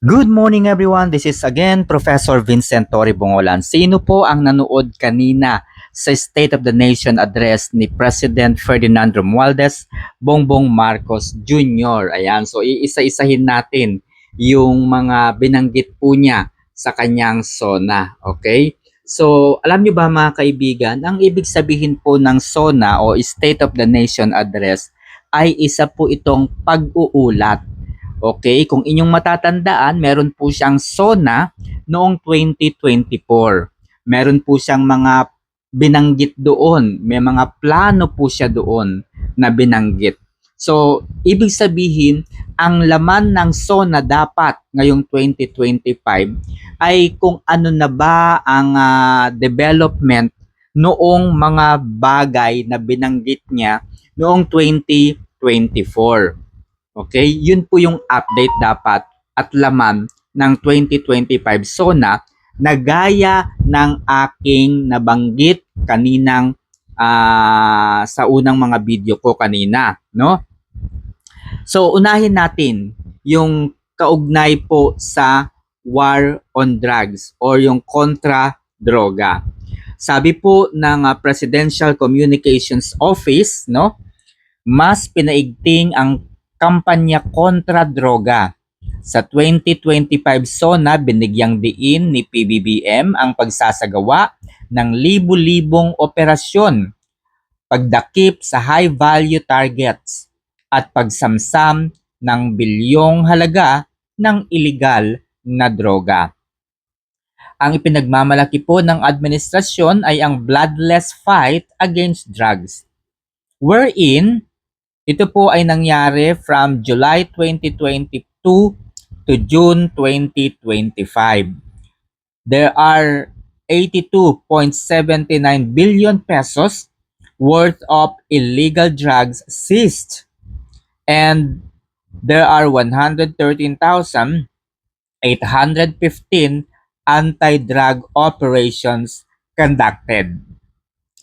Good morning everyone. This is again Professor Vincent Torre Bongolan. Sino po ang nanood kanina sa State of the Nation address ni President Ferdinand Romualdez Bongbong Marcos Jr. Ayan, so iisa-isahin natin yung mga binanggit po niya sa kanyang SONA. Okay? So, alam niyo ba mga kaibigan, ang ibig sabihin po ng SONA o State of the Nation address ay isa po itong pag-uulat Okay, kung inyong matatandaan, meron po siyang SONA noong 2024. Meron po siyang mga binanggit doon. May mga plano po siya doon na binanggit. So, ibig sabihin, ang laman ng SONA dapat ngayong 2025 ay kung ano na ba ang ah, development noong mga bagay na binanggit niya noong 2024. Okay? Yun po yung update dapat at laman ng 2025 SONA na gaya ng aking nabanggit kaninang ah, sa unang mga video ko kanina, no? So, unahin natin yung kaugnay po sa war on drugs or yung kontra droga. Sabi po ng ah, Presidential Communications Office, no? Mas pinaigting ang kampanya kontra droga. Sa 2025 SONA, binigyang diin ni PBBM ang pagsasagawa ng libu-libong operasyon, pagdakip sa high-value targets, at pagsamsam ng bilyong halaga ng iligal na droga. Ang ipinagmamalaki po ng administrasyon ay ang bloodless fight against drugs, wherein ito po ay nangyari from July 2022 to June 2025. There are 82.79 billion pesos worth of illegal drugs seized and there are 113,815 anti-drug operations conducted.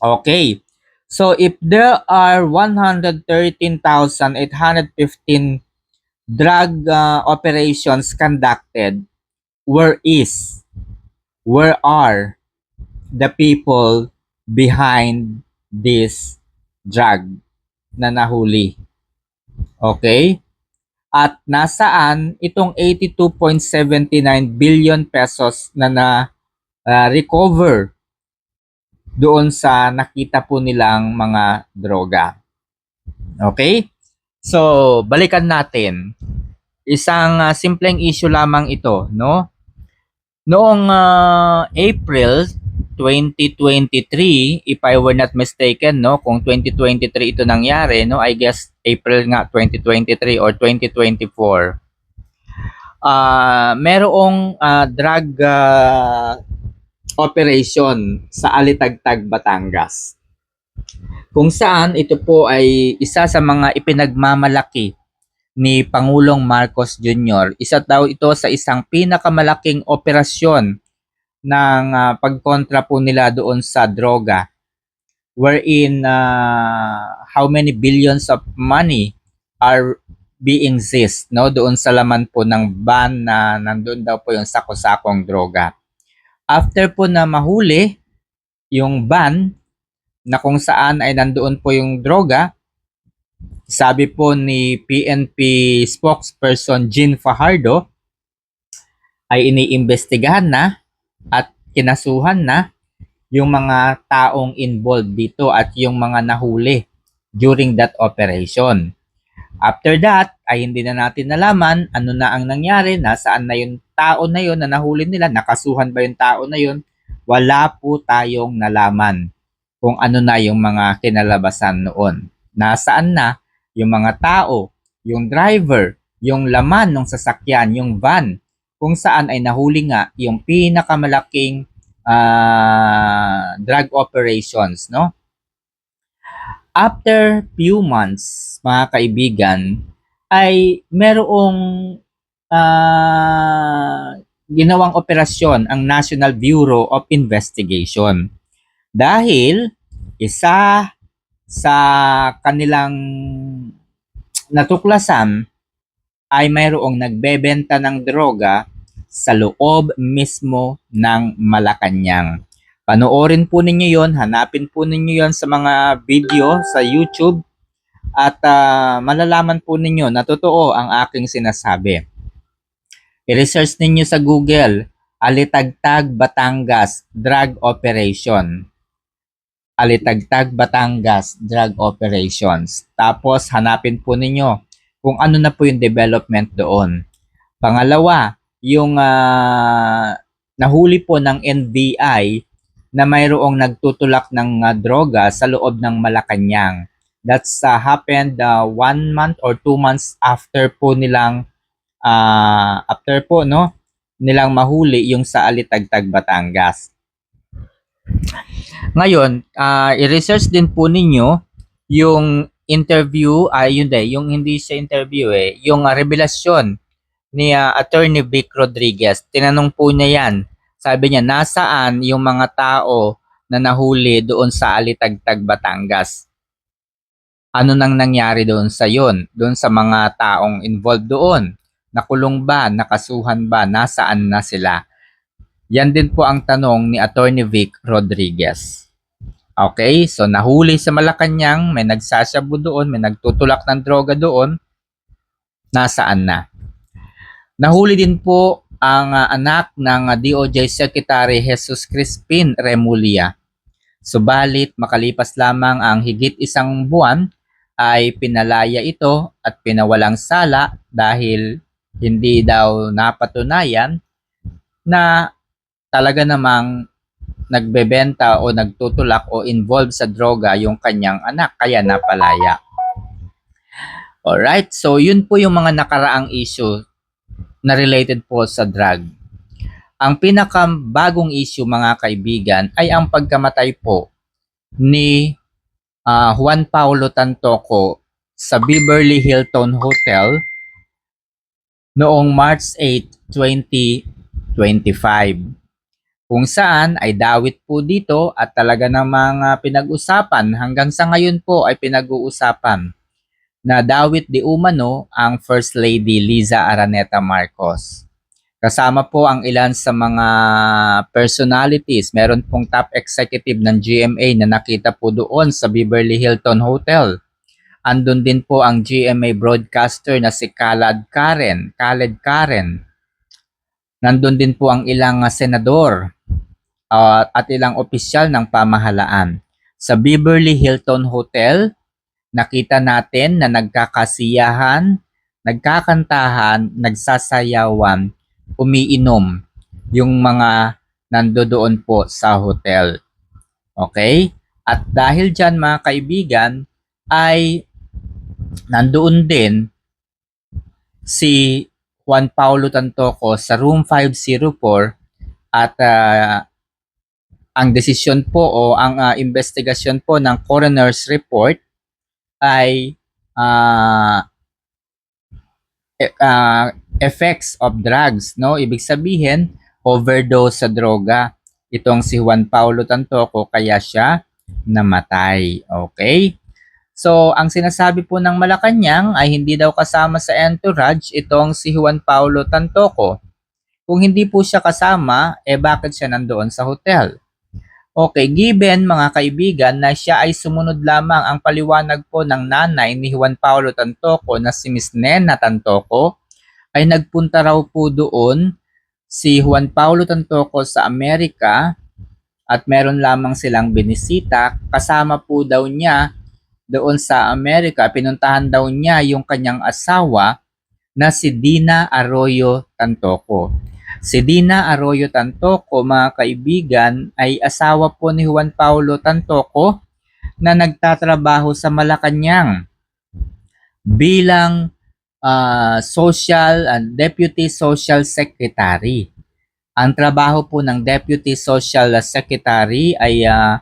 Okay. So if there are 113,815 drug uh, operations conducted, where is, where are the people behind this drug na nahuli? Okay? At nasaan itong 82.79 billion pesos na na uh, recover doon sa nakita po nilang mga droga. Okay? So, balikan natin. Isang uh, simpleng issue lamang ito, no? Noong uh, April 2023, if I were not mistaken, no, kung 2023 ito nangyari, no, I guess April nga 2023 or 2024. Uh, merong uh, drug uh, operation sa Alitagtag, Batangas. Kung saan ito po ay isa sa mga ipinagmamalaki ni Pangulong Marcos Jr. Isa daw ito sa isang pinakamalaking operasyon ng uh, pagkontra po nila doon sa droga wherein uh, how many billions of money are being seized no doon sa laman po ng ban na nandoon daw po yung sako-sakong droga after po na mahuli yung ban na kung saan ay nandoon po yung droga, sabi po ni PNP spokesperson Jean Fajardo ay iniimbestigahan na at kinasuhan na yung mga taong involved dito at yung mga nahuli during that operation. After that, ay hindi na natin nalaman ano na ang nangyari, nasaan na yung tao na yon na nahuli nila, nakasuhan ba yung tao na yon, wala po tayong nalaman kung ano na yung mga kinalabasan noon. Nasaan na yung mga tao, yung driver, yung laman ng sasakyan, yung van, kung saan ay nahuli nga yung pinakamalaking uh, drug operations, no? After few months, mga kaibigan, ay merong uh, ginawang operasyon ang National Bureau of Investigation. Dahil isa sa kanilang natuklasan ay mayroong nagbebenta ng droga sa loob mismo ng Malacanang. Panoorin po ninyo yon, hanapin po ninyo yon sa mga video sa YouTube at ah, malalaman po ninyo na totoo ang aking sinasabi. I-research ninyo sa Google, Alitagtag Batangas Drug Operation. Alitagtag Batangas Drug Operations. Tapos hanapin po ninyo kung ano na po yung development doon. Pangalawa, yung ah, nahuli po ng NBI na mayroong nagtutulak ng ah, droga sa loob ng Malacanang. That's uh, happened uh, one month or two months after po nilang ah, after po no nilang mahuli yung sa Alitagtag Batangas. Ngayon, ah, i-research din po ninyo yung interview, ay yun din, yung hindi siya interview eh, yung ah, revelasyon ni ah, Attorney Vic Rodriguez. Tinanong po niya yan. Sabi niya, nasaan yung mga tao na nahuli doon sa Alitagtag Batangas? Ano nang nangyari doon sa yon? Doon sa mga taong involved doon? Nakulong ba? Nakasuhan ba? Nasaan na sila? Yan din po ang tanong ni Attorney Vic Rodriguez. Okay, so nahuli sa Malacanang, may nagsasabu doon, may nagtutulak ng droga doon, nasaan na? Nahuli din po ang ah, anak ng ah, DOJ Secretary Jesus Crispin Remulla. Subalit makalipas lamang ang higit isang buwan ay pinalaya ito at pinawalang sala dahil hindi daw napatunayan na talaga namang nagbebenta o nagtutulak o involved sa droga yung kanyang anak kaya napalaya. Alright, so yun po yung mga nakaraang issue na related po sa drug. Ang pinakabagong issue mga kaibigan ay ang pagkamatay po ni ah, Juan Paulo Tantoco sa Beverly Hilton Hotel noong March 8, 2025 kung saan ay dawit po dito at talaga namang ah, pinag-usapan hanggang sa ngayon po ay pinag-uusapan na dawit di umano ang First Lady Liza Araneta Marcos. Kasama po ang ilan sa mga personalities. Meron pong top executive ng GMA na nakita po doon sa Beverly Hilton Hotel. Andun din po ang GMA broadcaster na si Khaled Karen, Khaled Karen. Nandun din po ang ilang senador uh, at ilang opisyal ng pamahalaan. Sa Beverly Hilton Hotel, nakita natin na nagkakasiyahan, nagkakantahan, nagsasayawan, umiinom yung mga nandoon po sa hotel. Okay? At dahil dyan mga kaibigan, ay nandoon din si Juan Paulo Tantoco sa room 504 at ah, ang desisyon po o ang ah, investigasyon po ng coroner's report ay ah, e- ah, effects of drugs, no? Ibig sabihin, overdose sa droga. Itong si Juan Paulo Tantoco kaya siya namatay. Okay? So, ang sinasabi po ng Malacanang ay hindi daw kasama sa entourage itong si Juan Paulo Tantoco. Kung hindi po siya kasama, eh bakit siya nandoon sa hotel? Okay, given mga kaibigan na siya ay sumunod lamang ang paliwanag po ng nanay ni Juan Paulo Tantoco na si Miss Nena Tantoco, ay nagpunta raw po doon si Juan Paulo Tantoco sa Amerika at meron lamang silang binisita. Kasama po daw niya doon sa Amerika, pinuntahan daw niya yung kanyang asawa na si Dina Arroyo Tantoco. Si Dina Arroyo Tantoco, mga kaibigan, ay asawa po ni Juan Paulo Tantoco na nagtatrabaho sa Malacanang bilang ah, social and deputy social secretary. Ang trabaho po ng deputy social secretary ay ah,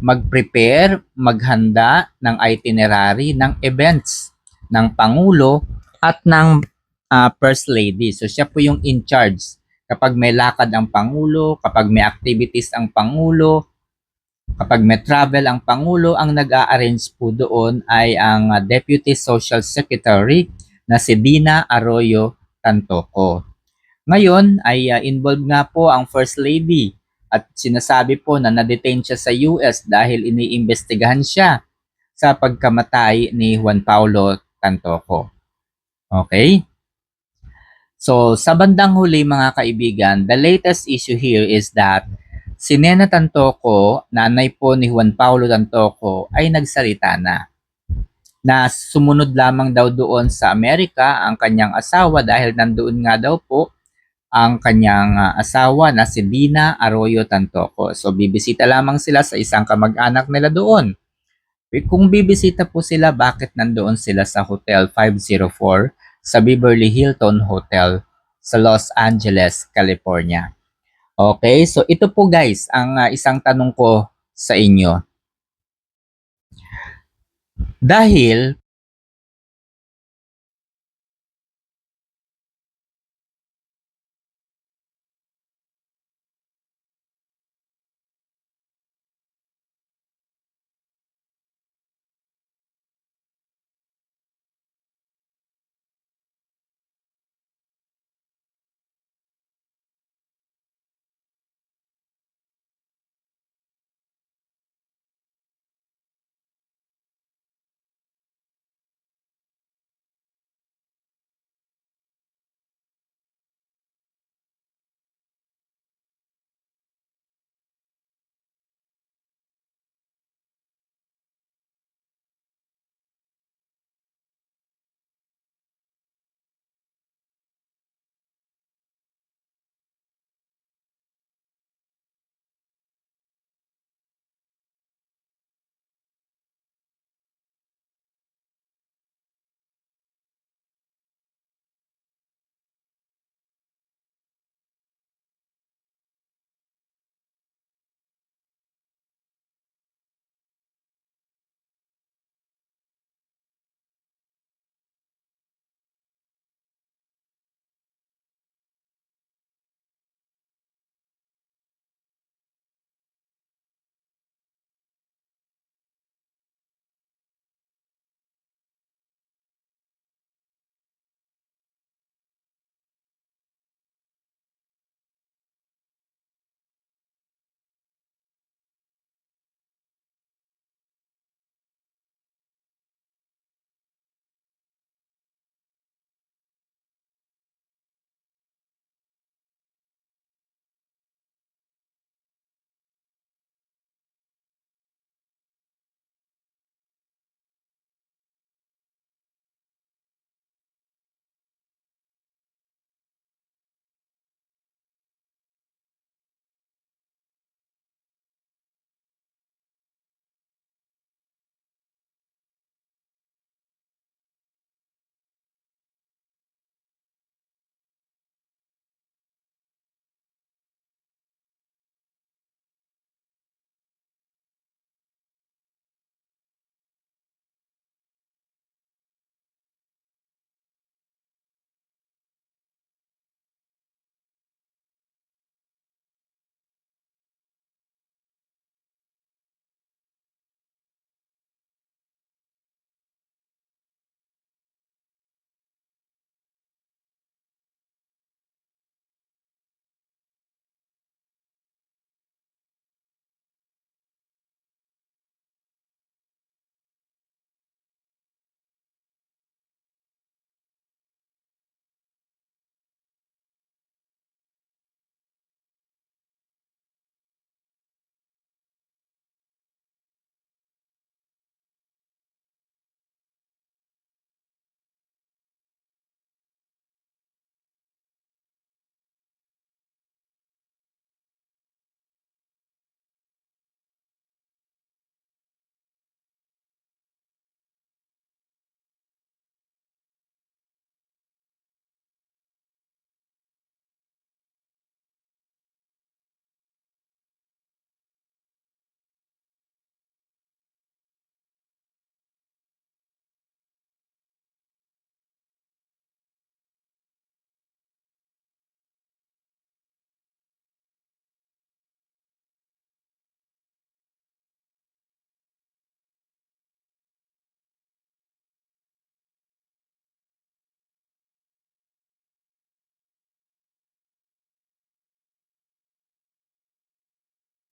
mag-prepare, maghanda ng itinerary ng events ng Pangulo at ng ah, First Lady. So siya po yung in charge kapag may lakad ang Pangulo, kapag may activities ang Pangulo, kapag may travel ang Pangulo, ang nag-a-arrange po doon ay ang Deputy Social Secretary na si Dina Arroyo Tantoco. Ngayon ay ah, involved nga po ang First Lady at sinasabi po na na-detain siya sa US dahil iniimbestigahan siya sa pagkamatay ni Juan Paulo Tantoco. Okay? So, sa bandang huli mga kaibigan, the latest issue here is that si Nena Tantoco, nanay po ni Juan Paulo Tantoco, ay nagsalita na na sumunod lamang daw doon sa Amerika ang kanyang asawa dahil nandoon nga daw po ang kanyang ah, asawa na si Dina Arroyo Tantoco. So bibisita lamang sila sa isang kamag-anak nila doon. Eh, Kung bibisita po sila, bakit nandoon sila sa Hotel 504 sa Beverly Hilton Hotel sa Los Angeles, California? Okay, so ito po guys ang ah, isang tanong ko sa inyo. Dahil